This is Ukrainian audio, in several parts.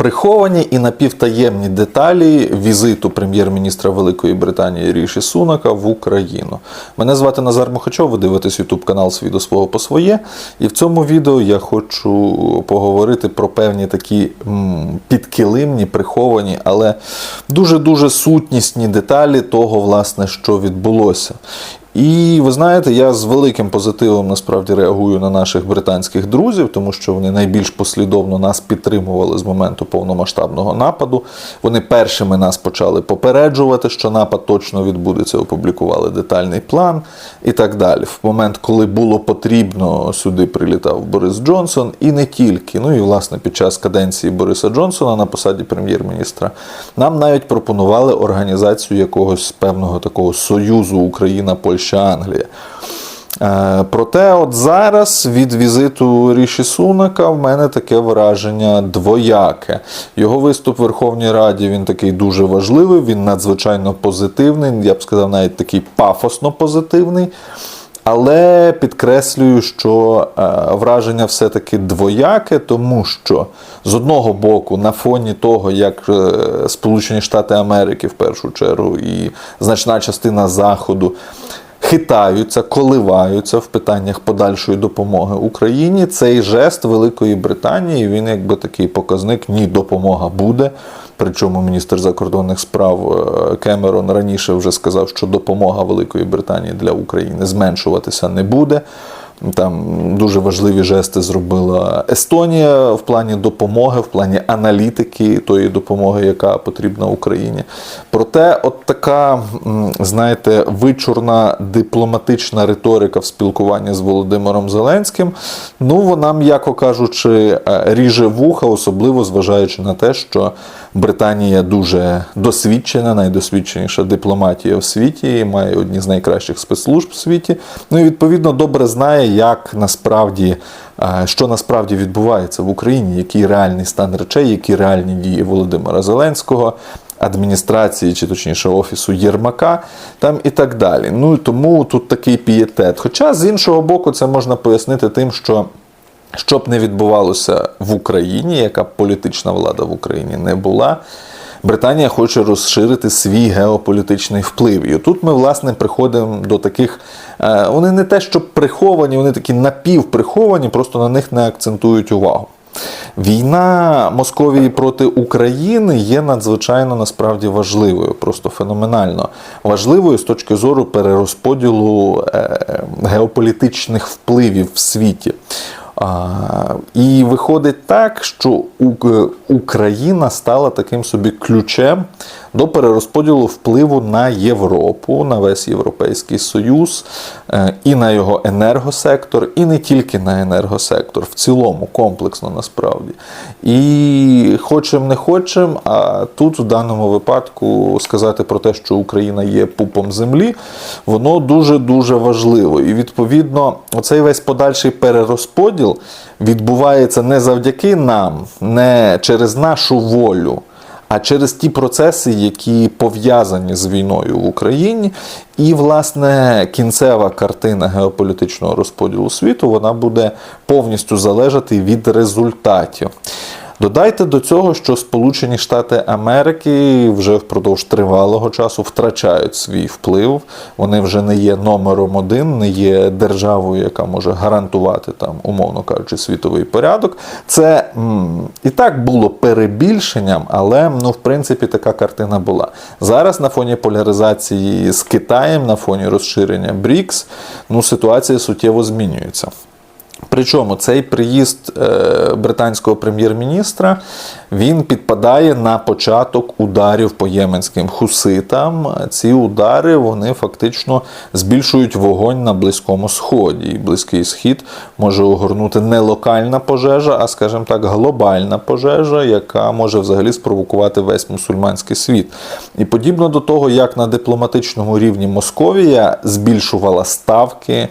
Приховані і напівтаємні деталі візиту прем'єр-міністра Великої Британії Ріші Сунака в Україну. Мене звати Назар Мухачов, ви дивитесь YouTube канал Свій до свого по своє. І в цьому відео я хочу поговорити про певні такі підкилимні, приховані, але дуже-дуже сутнісні деталі того, власне, що відбулося. І ви знаєте, я з великим позитивом насправді реагую на наших британських друзів, тому що вони найбільш послідовно нас підтримували з моменту повномасштабного нападу. Вони першими нас почали попереджувати, що напад точно відбудеться, опублікували детальний план і так далі. В момент, коли було потрібно, сюди прилітав Борис Джонсон, і не тільки. Ну і власне під час каденції Бориса Джонсона на посаді прем'єр-міністра нам навіть пропонували організацію якогось певного такого союзу Україна, Польща, Англія. Е, Проте, от зараз від візиту Ріші Сунака в мене таке враження двояке. Його виступ в Верховній Раді він такий дуже важливий, він надзвичайно позитивний, я б сказав, навіть такий пафосно позитивний. Але підкреслюю, що е, враження все-таки двояке, тому що з одного боку, на фоні того, як е, Сполучені Штати Америки в першу чергу і значна частина Заходу хитаються, коливаються в питаннях подальшої допомоги Україні. Цей жест Великої Британії він якби такий показник ні, допомога буде. Причому міністр закордонних справ е, Кемерон раніше вже сказав, що допомога Великої Британії для України зменшуватися не буде. Там дуже важливі жести зробила Естонія в плані допомоги, в плані аналітики тої допомоги, яка потрібна Україні. Проте, от така, знаєте, вичурна дипломатична риторика в спілкуванні з Володимиром Зеленським, ну вона, м'яко кажучи, е, ріже вуха, особливо зважаючи на те, що Британія дуже досвідчена, найдосвідченіша дипломатія в світі, має одні з найкращих спецслужб в світі. Ну і відповідно добре знає, як насправді е, що насправді відбувається в Україні, який реальний стан речей, які реальні дії Володимира Зеленського. Адміністрації, чи точніше офісу Єрмака, там і так далі. Ну і тому тут такий пієтет. Хоча з іншого боку, це можна пояснити тим, що що б не відбувалося в Україні, яка б політична влада в Україні не була, Британія хоче розширити свій геополітичний вплив. І тут ми, власне, приходимо до таких. е, Вони не те, що приховані, вони такі напівприховані, просто на них не акцентують увагу. Війна Московії проти України є надзвичайно насправді важливою, просто феноменально важливою з точки зору перерозподілу е, геополітичних впливів в світі. І виходить так, що Україна стала таким собі ключем до перерозподілу впливу на Європу, на весь Європейський Союз, е, і на його енергосектор, і не тільки на енергосектор, в цілому, комплексно насправді. І хочем не хочем, а тут в даному випадку сказати про те, що Україна є пупом землі, воно дуже-дуже важливо. І відповідно, оцей весь подальший перерозподіл відбувається не завдяки нам, не через нашу волю а через ті процеси, які пов'язані з війною в Україні. І, власне, кінцева картина геополітичного розподілу світу вона буде повністю залежати від результатів. Додайте до цього, що Сполучені Штати Америки вже впродовж тривалого часу втрачають свій вплив. Вони вже не є номером один, не є державою, яка може гарантувати там, умовно кажучи, світовий порядок. Це м, і так було перебільшенням, але ну, в принципі така картина була. Зараз на фоні поляризації з Китаєм, на фоні розширення БРІКС, ну, ситуація суттєво змінюється. Причому цей приїзд е, британського прем'єр-міністра він підпадає на початок ударів по єменським хуситам. Ці удари вони фактично збільшують вогонь на Близькому Сході. І Близький Схід може огорнути не локальна пожежа, а, скажімо так, глобальна пожежа, яка може взагалі спровокувати весь мусульманський світ. І подібно до того, як на дипломатичному рівні Московія збільшувала ставки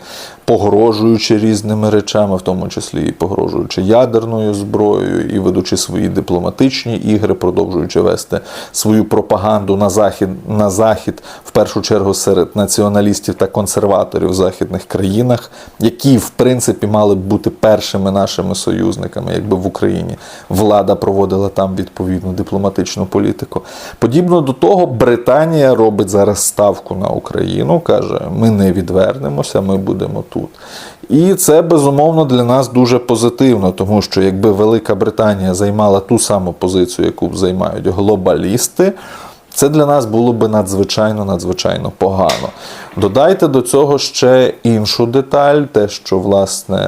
погрожуючи різними речами, в тому числі і погрожуючи ядерною зброєю, і ведучи свої дипломатичні ігри, продовжуючи вести свою пропаганду на захід, на захід, в першу чергу серед націоналістів та консерваторів в західних країнах, які в принципі мали б бути першими нашими союзниками, якби в Україні влада проводила там відповідну дипломатичну політику. Подібно до того, Британія робить зараз ставку на Україну, каже: ми не відвернемося, ми будемо тут. І це безумовно для нас дуже позитивно, тому що якби Велика Британія займала ту саму позицію, яку займають глобалісти. Це для нас було би надзвичайно надзвичайно погано. Додайте до цього ще іншу деталь: те, що власне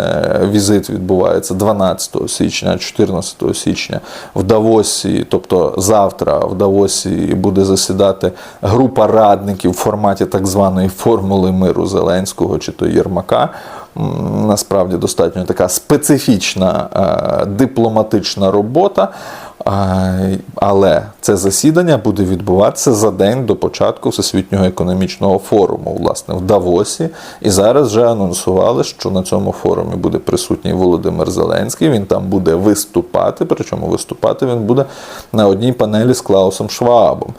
візит відбувається 12 січня, 14 січня в Давосі, тобто завтра в Давосі буде засідати група радників в форматі так званої формули миру Зеленського чи то Єрмака. Насправді достатньо така специфічна е, дипломатична робота. Але це засідання буде відбуватися за день до початку Всесвітнього економічного форуму, власне, в Давосі. І зараз вже анонсували, що на цьому форумі буде присутній Володимир Зеленський. Він там буде виступати. Причому виступати він буде на одній панелі з Клаусом Швабом.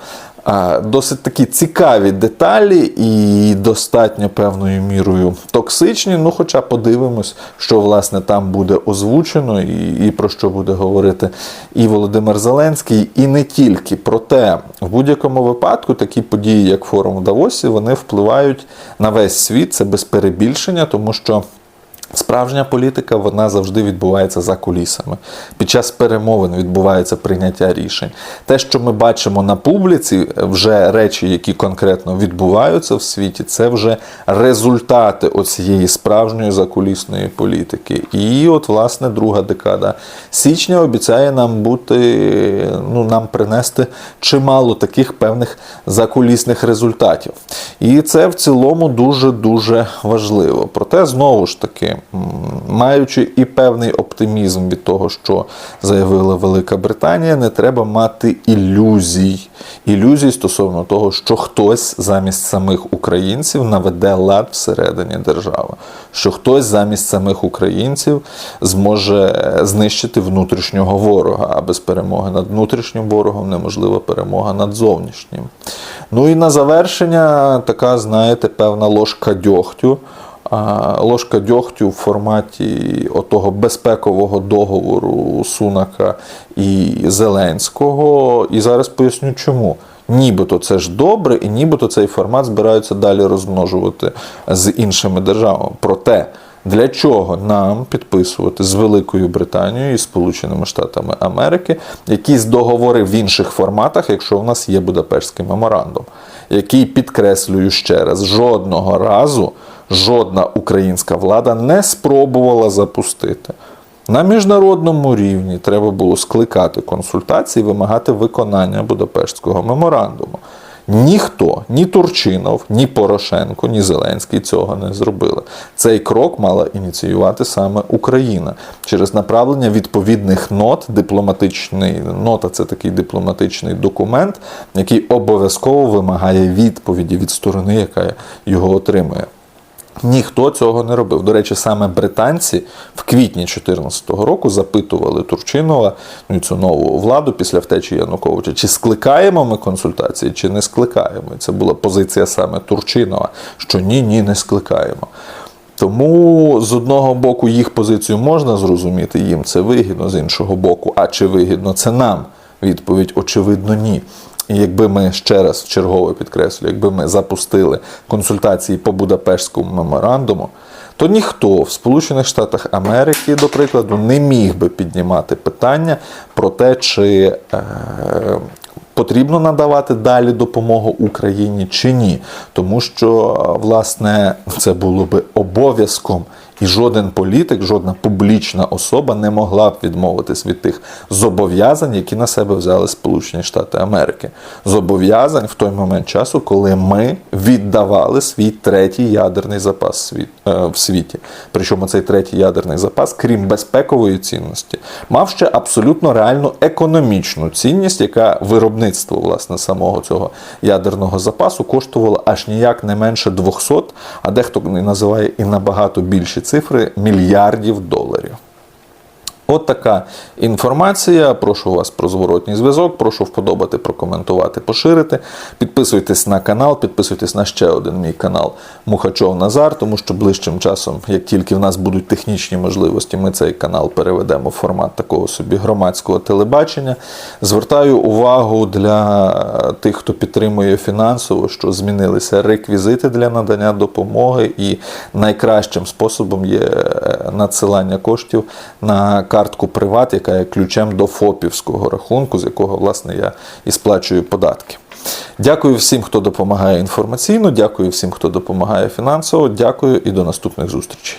Досить такі цікаві деталі і достатньо певною мірою токсичні. Ну, хоча подивимось, що власне там буде озвучено, і, і про що буде говорити і Володимир Зеленський, і не тільки. Проте, в будь-якому випадку такі події, як форум в Давосі, вони впливають на весь світ. Це без перебільшення, тому що. Справжня політика вона завжди відбувається за кулісами. Під час перемовин відбувається прийняття рішень. Те, що ми бачимо на публіці, вже речі, які конкретно відбуваються в світі, це вже результати оцієї справжньої закулісної політики. І от, власне, друга декада січня обіцяє нам бути, ну, нам принести чимало таких певних закулісних результатів. І це в цілому дуже-дуже важливо. Проте, знову ж таки, маючи і певний оптимізм від того, що заявила Велика Британія, не треба мати ілюзій. Ілюзій стосовно того, що хтось замість самих українців наведе лад всередині держави, що хтось замість самих українців зможе знищити внутрішнього ворога, а без перемоги над внутрішнім ворогом неможлива перемога над зовнішнім. Ну і на завершення така, знаєте, певна ложка дьогтю. Ложка дьогтю в форматі отого безпекового договору Сунака і Зеленського. І зараз поясню чому. Нібито це ж добре, і нібито цей формат збираються далі розмножувати з іншими державами. Проте для чого нам підписувати з Великою Британією і Сполученими Штатами Америки якісь договори в інших форматах, якщо у нас є Будапештський меморандум, який підкреслюю ще раз, жодного разу жодна українська влада не спробувала запустити. На міжнародному рівні треба було скликати консультації, вимагати виконання Будапештського меморандуму. Ніхто, ні Турчинов, ні Порошенко, ні Зеленський цього не зробили. Цей крок мала ініціювати саме Україна через направлення відповідних нот. Дипломатичний нота це такий дипломатичний документ, який обов'язково вимагає відповіді від сторони, яка його отримує. Ніхто цього не робив. До речі, саме британці в квітні 2014 року запитували Турчинова, ну цю нову владу після втечі Януковича, чи скликаємо ми консультації, чи не скликаємо. І це була позиція саме Турчинова, що ні, ні, не скликаємо. Тому з одного боку їх позицію можна зрозуміти, їм це вигідно, з іншого боку, а чи вигідно це нам? Відповідь очевидно, ні. Якби ми ще раз вчергово підкреслю, якби ми запустили консультації по Будапештському меморандуму, то ніхто в Сполучених Штатах Америки, до прикладу, не міг би піднімати питання про те, чи е, потрібно надавати далі допомогу Україні чи ні. Тому що, власне, це було би обов'язком І жоден політик, жодна публічна особа не могла б відмовитись від тих зобов'язань, які на себе взяли Сполучені Штати Америки. Зобов'язань в той момент часу, коли ми віддавали свій третій ядерний запас е, в світі. Причому цей третій ядерний запас, крім безпекової цінності, мав ще абсолютно реальну економічну цінність, яка виробництво власне самого цього ядерного запасу коштувало аж ніяк не менше 200, а дехто називає і набагато більші цифри мільярдів доларів. От така інформація. Прошу вас про зворотній зв'язок. Прошу вподобати, прокоментувати, поширити. Підписуйтесь на канал, підписуйтесь на ще один мій канал Мухачов Назар, тому що ближчим часом, як тільки в нас будуть технічні можливості, ми цей канал переведемо в формат такого собі громадського телебачення. Звертаю увагу для тих, хто підтримує фінансово, що змінилися реквізити для надання допомоги, і найкращим способом є е, надсилання коштів на картку Приват, яка є ключем до ФОПівського рахунку, з якого власне я і сплачую податки. Дякую всім, хто допомагає інформаційно, дякую всім, хто допомагає фінансово. Дякую і до наступних зустрічей.